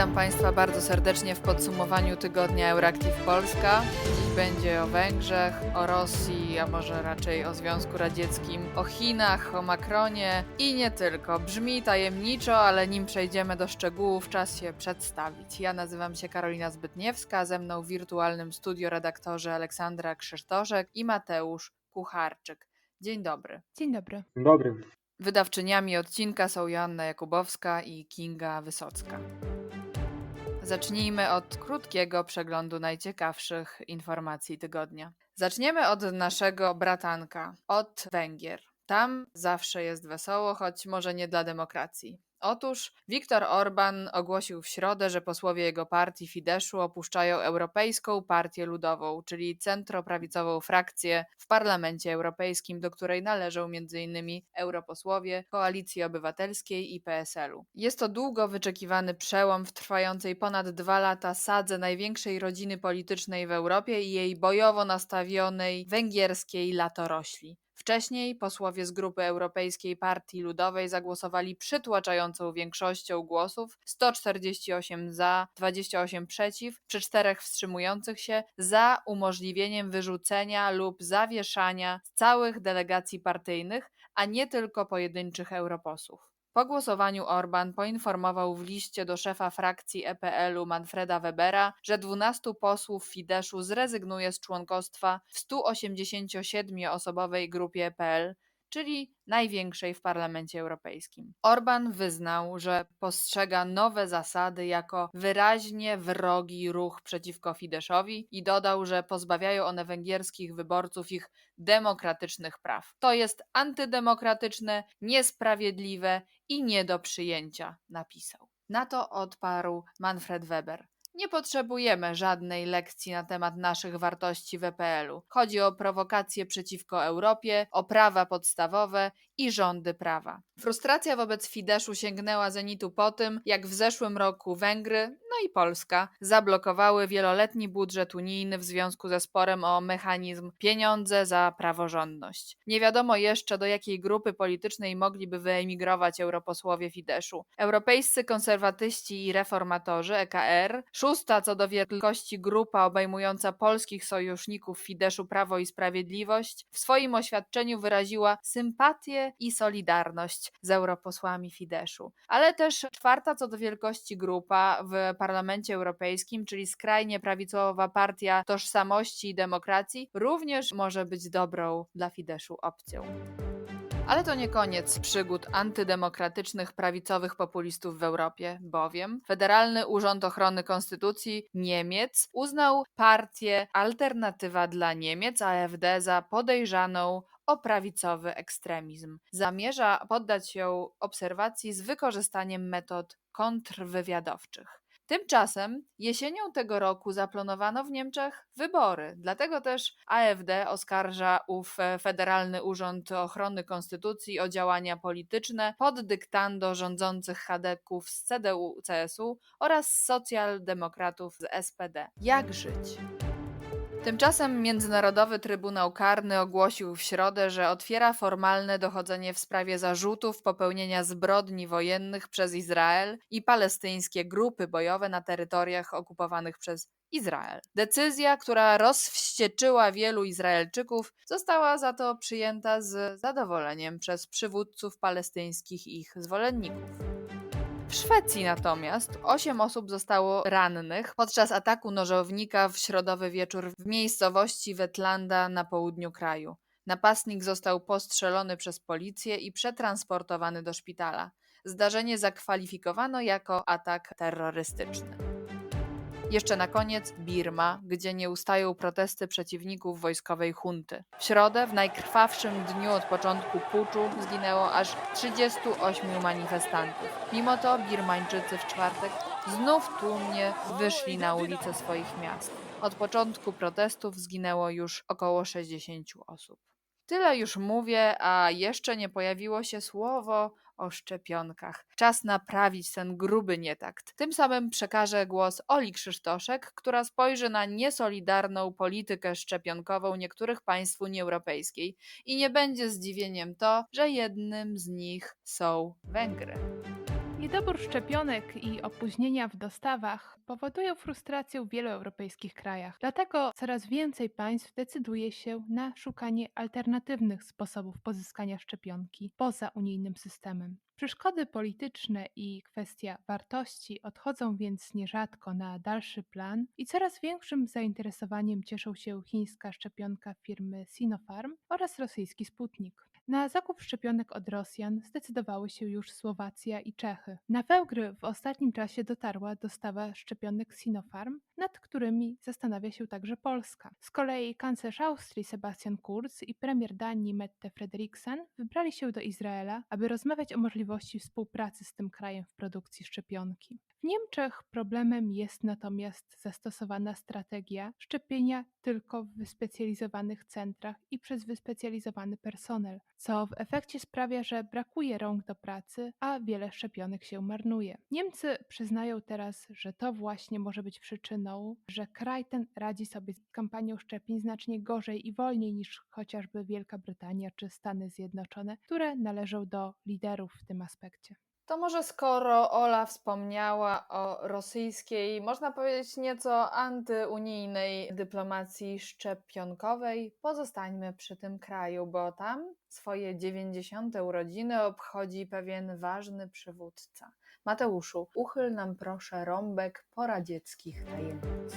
Witam Państwa bardzo serdecznie w podsumowaniu tygodnia Euractiv Polska. Dziś będzie o Węgrzech, o Rosji, a może raczej o Związku Radzieckim, o Chinach, o Macronie i nie tylko. Brzmi tajemniczo, ale nim przejdziemy do szczegółów, czas się przedstawić. Ja nazywam się Karolina Zbytniewska, ze mną w wirtualnym studio redaktorzy Aleksandra Krzysztoszek i Mateusz Kucharczyk. Dzień dobry. Dzień dobry. Dzień dobry. Wydawczyniami odcinka są Joanna Jakubowska i Kinga Wysocka. Zacznijmy od krótkiego przeglądu najciekawszych informacji tygodnia. Zaczniemy od naszego bratanka, od Węgier. Tam zawsze jest wesoło, choć może nie dla demokracji. Otóż Viktor Orban ogłosił w środę, że posłowie jego partii Fideszu opuszczają Europejską Partię Ludową, czyli centroprawicową frakcję w Parlamencie Europejskim, do której należą m.in. europosłowie Koalicji Obywatelskiej i PSL-u. Jest to długo wyczekiwany przełom w trwającej ponad dwa lata sadze największej rodziny politycznej w Europie i jej bojowo nastawionej węgierskiej latorośli. Wcześniej posłowie z grupy Europejskiej Partii Ludowej zagłosowali przytłaczającą większością głosów 148 za, 28 przeciw, przy czterech wstrzymujących się za umożliwieniem wyrzucenia lub zawieszania całych delegacji partyjnych, a nie tylko pojedynczych europosłów. Po głosowaniu Orban poinformował w liście do szefa frakcji EPL-u Manfreda Webera, że 12 posłów Fideszu zrezygnuje z członkostwa w 187-osobowej grupie EPL, czyli największej w Parlamencie Europejskim. Orban wyznał, że postrzega nowe zasady jako wyraźnie wrogi ruch przeciwko Fideszowi i dodał, że pozbawiają one węgierskich wyborców ich demokratycznych praw. To jest antydemokratyczne, niesprawiedliwe i nie do przyjęcia, napisał. Na to odparł Manfred Weber. Nie potrzebujemy żadnej lekcji na temat naszych wartości w EPL-u. Chodzi o prowokacje przeciwko Europie, o prawa podstawowe i rządy prawa. Frustracja wobec Fideszu sięgnęła zenitu po tym, jak w zeszłym roku Węgry, no i Polska, zablokowały wieloletni budżet unijny w związku ze sporem o mechanizm pieniądze za praworządność. Nie wiadomo jeszcze, do jakiej grupy politycznej mogliby wyemigrować europosłowie Fideszu. Europejscy konserwatyści i reformatorzy EKR, szósta co do wielkości grupa obejmująca polskich sojuszników Fideszu Prawo i Sprawiedliwość, w swoim oświadczeniu wyraziła sympatię i solidarność z europosłami Fideszu. Ale też czwarta co do wielkości grupa w Parlamencie Europejskim, czyli skrajnie prawicowa partia Tożsamości i Demokracji, również może być dobrą dla Fideszu opcją. Ale to nie koniec przygód antydemokratycznych prawicowych populistów w Europie, bowiem Federalny Urząd Ochrony Konstytucji Niemiec uznał partię Alternatywa dla Niemiec AfD za podejrzaną o prawicowy ekstremizm. Zamierza poddać ją obserwacji z wykorzystaniem metod kontrwywiadowczych. Tymczasem jesienią tego roku zaplanowano w Niemczech wybory, dlatego też AfD oskarża ów Federalny Urząd Ochrony Konstytucji o działania polityczne pod dyktando rządzących chadeków z CDU-CSU oraz socjaldemokratów z SPD. Jak żyć? Tymczasem Międzynarodowy Trybunał Karny ogłosił w środę, że otwiera formalne dochodzenie w sprawie zarzutów popełnienia zbrodni wojennych przez Izrael i palestyńskie grupy bojowe na terytoriach okupowanych przez Izrael. Decyzja, która rozwścieczyła wielu Izraelczyków, została za to przyjęta z zadowoleniem przez przywódców palestyńskich i ich zwolenników. W Szwecji natomiast 8 osób zostało rannych podczas ataku nożownika w środowy wieczór w miejscowości Wetlanda na południu kraju. Napastnik został postrzelony przez policję i przetransportowany do szpitala. Zdarzenie zakwalifikowano jako atak terrorystyczny. Jeszcze na koniec Birma, gdzie nie ustają protesty przeciwników wojskowej hunty. W środę, w najkrwawszym dniu od początku puczu, zginęło aż 38 manifestantów. Mimo to Birmańczycy w czwartek znów tłumnie wyszli na ulice swoich miast. Od początku protestów zginęło już około 60 osób. Tyle już mówię, a jeszcze nie pojawiło się słowo o szczepionkach. Czas naprawić ten gruby nietakt. Tym samym przekażę głos Oli Krzysztoszek, która spojrzy na niesolidarną politykę szczepionkową niektórych państw Unii Europejskiej i nie będzie zdziwieniem to, że jednym z nich są Węgry. Niedobór szczepionek i opóźnienia w dostawach powodują frustrację w wielu europejskich krajach. Dlatego coraz więcej państw decyduje się na szukanie alternatywnych sposobów pozyskania szczepionki poza unijnym systemem. Przeszkody polityczne i kwestia wartości odchodzą więc nierzadko na dalszy plan i coraz większym zainteresowaniem cieszą się chińska szczepionka firmy Sinopharm oraz rosyjski Sputnik. Na zakup szczepionek od Rosjan zdecydowały się już Słowacja i Czechy. Na Węgry w ostatnim czasie dotarła dostawa szczepionek Sinopharm, nad którymi zastanawia się także Polska. Z kolei kanclerz Austrii Sebastian Kurz i premier Danii Mette Frederiksen wybrali się do Izraela, aby rozmawiać o możliwości współpracy z tym krajem w produkcji szczepionki. W Niemczech problemem jest natomiast zastosowana strategia szczepienia tylko w wyspecjalizowanych centrach i przez wyspecjalizowany personel, co w efekcie sprawia, że brakuje rąk do pracy, a wiele szczepionek się marnuje. Niemcy przyznają teraz, że to właśnie może być przyczyną, że kraj ten radzi sobie z kampanią szczepień znacznie gorzej i wolniej niż chociażby Wielka Brytania czy Stany Zjednoczone, które należą do liderów w tym aspekcie. To może skoro Ola wspomniała o rosyjskiej, można powiedzieć nieco antyunijnej dyplomacji szczepionkowej, pozostańmy przy tym kraju, bo tam swoje 90. urodziny obchodzi pewien ważny przywódca. Mateuszu, uchyl nam proszę rąbek poradzieckich tajemnic.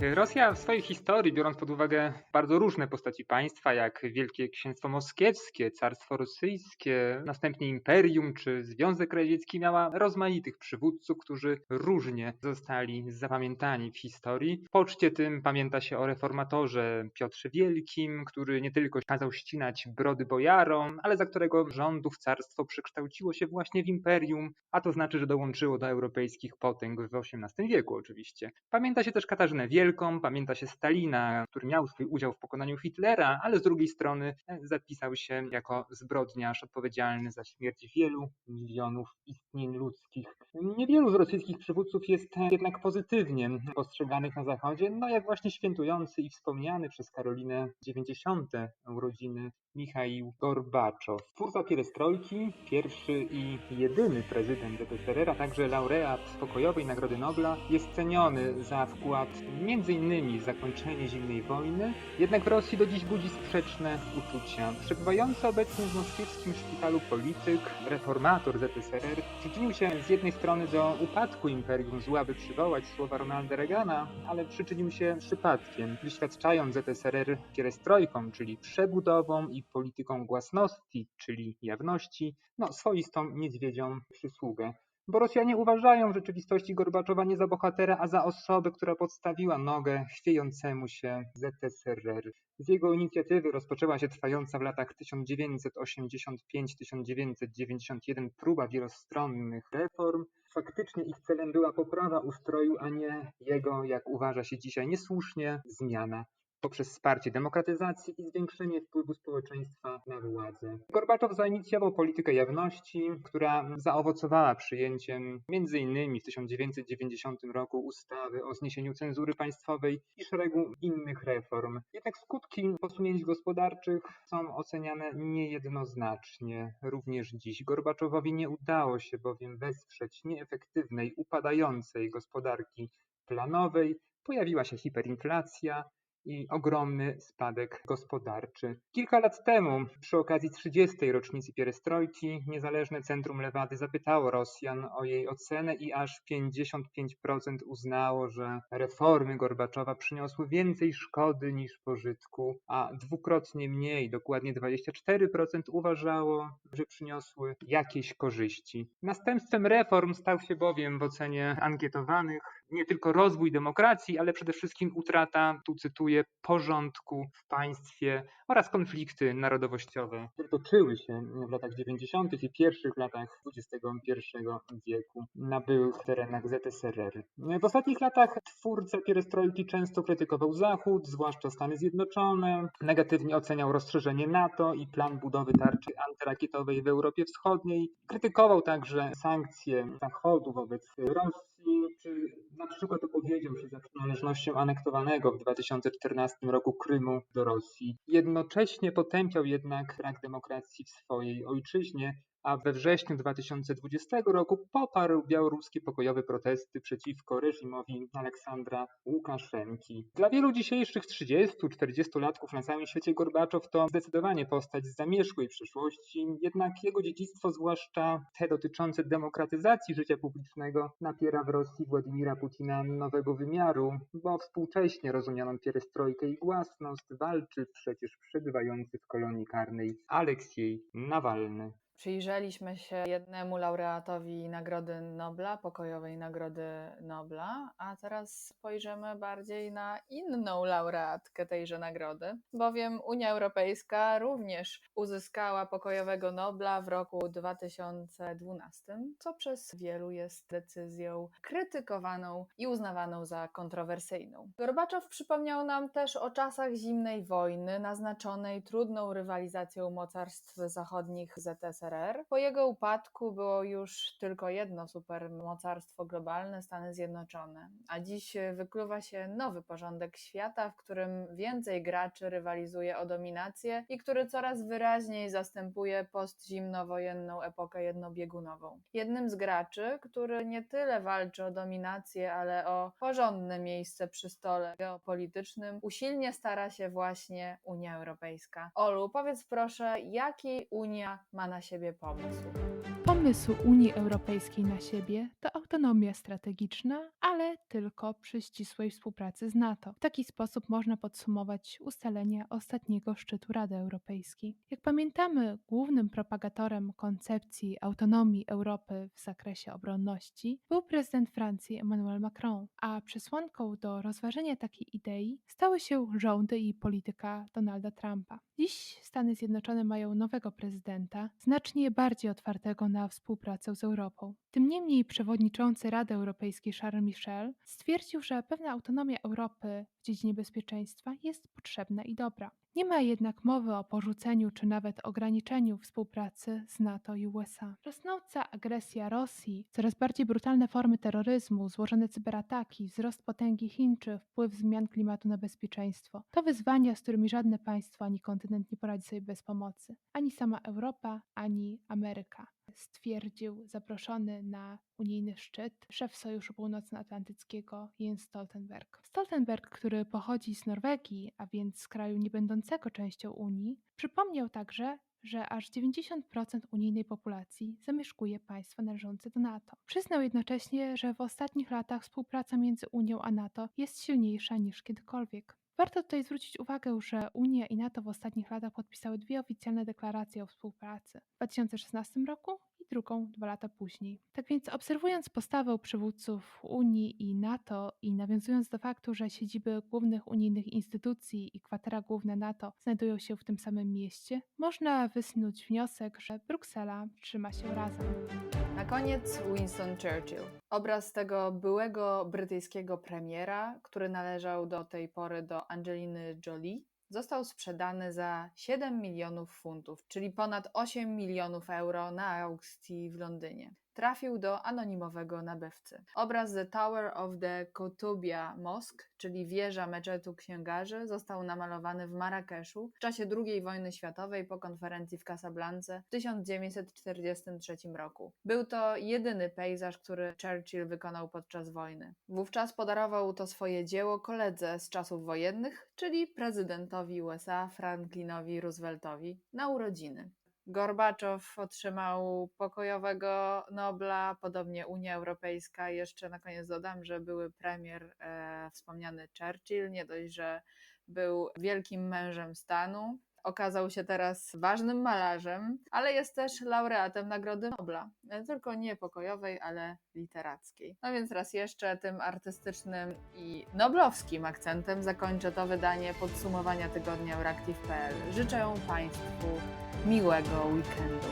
Rosja w swojej historii, biorąc pod uwagę bardzo różne postaci państwa, jak Wielkie Księstwo Moskiewskie, Carstwo Rosyjskie, następnie Imperium czy Związek Radziecki, miała rozmaitych przywódców, którzy różnie zostali zapamiętani w historii. W poczcie tym pamięta się o reformatorze Piotrze Wielkim, który nie tylko kazał ścinać brody bojarom, ale za którego rządów carstwo przekształciło się właśnie w imperium, a to znaczy, że dołączyło do europejskich potęg w XVIII wieku oczywiście. Pamięta się też Katarzynę Wielką, pamięta się Stalina, który miał swój udział w pokonaniu Hitlera, ale z drugiej strony e, zapisał się jako zbrodniarz odpowiedzialny za śmierć wielu milionów istnień ludzkich. Niewielu z rosyjskich przywódców jest jednak pozytywnie postrzeganych na Zachodzie, no jak właśnie świętujący i wspomniany przez Karolinę 90. urodziny Michaił Gorbaczow. Twórca pierestrojki, pierwszy i jedyny prezydent ZSRR, a także laureat pokojowej Nagrody Nobla, jest ceniony za wkład m.in. w zakończenie zimnej wojny, jednak w Rosji do dziś budzi sprzeczne uczucia. Przebywający obecnie w moskiewskim szpitalu polityk, reformator ZSRR, przyczynił się z jednej strony do upadku imperium zła, by przywołać słowa Ronalda Reagana, ale przyczynił się przypadkiem, wyświadczając ZSRR pierestrojką, czyli przebudową i polityką głasności, czyli jawności, no swoistą niedźwiedzią przysługę. Bo Rosjanie uważają w rzeczywistości Gorbaczowa nie za bohatera, a za osobę, która podstawiła nogę chwiejącemu się ZSRR. Z jego inicjatywy rozpoczęła się trwająca w latach 1985-1991 próba wielostronnych reform. Faktycznie ich celem była poprawa ustroju, a nie jego, jak uważa się dzisiaj niesłusznie, zmiana poprzez wsparcie demokratyzacji i zwiększenie wpływu społeczeństwa na władzę. Gorbaczow zainicjował politykę jawności, która zaowocowała przyjęciem m.in. w 1990 roku ustawy o zniesieniu cenzury państwowej i szeregu innych reform. Jednak skutki posunięć gospodarczych są oceniane niejednoznacznie. Również dziś Gorbaczowowi nie udało się bowiem wesprzeć nieefektywnej, upadającej gospodarki planowej, pojawiła się hiperinflacja, i ogromny spadek gospodarczy. Kilka lat temu, przy okazji 30. rocznicy pierestrojki, niezależne Centrum Lewady zapytało Rosjan o jej ocenę i aż 55% uznało, że reformy Gorbaczowa przyniosły więcej szkody niż pożytku, a dwukrotnie mniej, dokładnie 24% uważało, że przyniosły jakieś korzyści. Następstwem reform stał się bowiem w ocenie ankietowanych nie tylko rozwój demokracji, ale przede wszystkim utrata, tu cytuję, porządku w państwie oraz konflikty narodowościowe, które toczyły się w latach 90. i pierwszych latach XXI wieku na byłych terenach ZSRR. W ostatnich latach twórca pierestrojki często krytykował Zachód, zwłaszcza Stany Zjednoczone, negatywnie oceniał rozszerzenie NATO i plan budowy tarczy antyrakietowej w Europie Wschodniej, krytykował także sankcje Zachodu wobec Rosji, czy na przykład opowiedział się za przynależnością anektowanego w 2014 roku Krymu do Rosji. Jednocześnie potępiał jednak brak demokracji w swojej ojczyźnie, a we wrześniu 2020 roku poparł białoruskie pokojowe protesty przeciwko reżimowi Aleksandra Łukaszenki. Dla wielu dzisiejszych 30-40 latków na całym świecie Gorbaczow to zdecydowanie postać z zamierzchłej przeszłości, jednak jego dziedzictwo, zwłaszcza te dotyczące demokratyzacji życia publicznego, napiera w Rosji Władimira Putina nowego wymiaru, bo współcześnie rozumianą pierestrojkę i głasność walczy przecież przebywający w kolonii karnej Aleksiej Nawalny. Przyjrzeliśmy się jednemu laureatowi Nagrody Nobla, pokojowej Nagrody Nobla, a teraz spojrzymy bardziej na inną laureatkę tejże nagrody, bowiem Unia Europejska również uzyskała pokojowego Nobla w roku 2012, co przez wielu jest decyzją krytykowaną i uznawaną za kontrowersyjną. Gorbaczow przypomniał nam też o czasach zimnej wojny, naznaczonej trudną rywalizacją mocarstw zachodnich ZSRR. Po jego upadku było już tylko jedno supermocarstwo globalne Stany Zjednoczone, a dziś wykluwa się nowy porządek świata, w którym więcej graczy rywalizuje o dominację i który coraz wyraźniej zastępuje postzimnowojenną epokę jednobiegunową. Jednym z graczy, który nie tyle walczy o dominację, ale o porządne miejsce przy stole geopolitycznym, usilnie stara się właśnie Unia Europejska. Olu, powiedz proszę, jaki Unia ma na siebie pomysł? Pomysł Unii Europejskiej na siebie to autonomia strategiczna, ale tylko przy ścisłej współpracy z NATO. W taki sposób można podsumować ustalenia ostatniego szczytu Rady Europejskiej. Jak pamiętamy, głównym propagatorem koncepcji autonomii Europy w zakresie obronności był prezydent Francji Emmanuel Macron, a przesłanką do rozważenia takiej idei stały się rządy i polityka Donalda Trumpa. Dziś Stany Zjednoczone mają nowego prezydenta, znacznie bardziej otwartego na współpracę z Europą. Tym niemniej przewodniczący Rady Europejskiej Charles Michel stwierdził, że pewna autonomia Europy w dziedzinie bezpieczeństwa jest potrzebna i dobra. Nie ma jednak mowy o porzuceniu czy nawet ograniczeniu współpracy z NATO i USA. Rosnąca agresja Rosji, coraz bardziej brutalne formy terroryzmu, złożone cyberataki, wzrost potęgi Chin czy wpływ zmian klimatu na bezpieczeństwo to wyzwania, z którymi żadne państwo ani kontynent nie poradzi sobie bez pomocy. Ani sama Europa, ani Ameryka stwierdził zaproszony na unijny szczyt szef Sojuszu Północnoatlantyckiego Jens Stoltenberg. Stoltenberg, który pochodzi z Norwegii, a więc z kraju niebędącego częścią Unii, przypomniał także, że aż 90% unijnej populacji zamieszkuje państwa należące do NATO. Przyznał jednocześnie, że w ostatnich latach współpraca między Unią a NATO jest silniejsza niż kiedykolwiek. Warto tutaj zwrócić uwagę, że Unia i NATO w ostatnich latach podpisały dwie oficjalne deklaracje o współpracy. W 2016 roku drugą dwa lata później. Tak więc obserwując postawę przywódców Unii i NATO i nawiązując do faktu, że siedziby głównych unijnych instytucji i kwatera główne NATO znajdują się w tym samym mieście, można wysnuć wniosek, że Bruksela trzyma się razem. Na koniec Winston Churchill. Obraz tego byłego brytyjskiego premiera, który należał do tej pory do Angeliny Jolie, został sprzedany za 7 milionów funtów, czyli ponad 8 milionów euro na aukcji w Londynie. Trafił do anonimowego nabywcy. Obraz The Tower of the Kotubia Mosque, czyli wieża meczetu księgarzy, został namalowany w Marrakeszu w czasie II wojny światowej po konferencji w Casablance w 1943 roku. Był to jedyny pejzaż, który Churchill wykonał podczas wojny. Wówczas podarował to swoje dzieło koledze z czasów wojennych, czyli prezydentowi USA Franklinowi Rooseveltowi na urodziny. Gorbaczow otrzymał pokojowego Nobla, podobnie Unia Europejska. Jeszcze na koniec dodam, że były premier e, wspomniany Churchill, nie dość, że był wielkim mężem stanu, okazał się teraz ważnym malarzem, ale jest też laureatem Nagrody Nobla. E, Tylko nie pokojowej, ale literackiej. No więc raz jeszcze tym artystycznym i noblowskim akcentem zakończę to wydanie podsumowania tygodnia Euractiv.pl. Życzę Państwu miłego weekendu.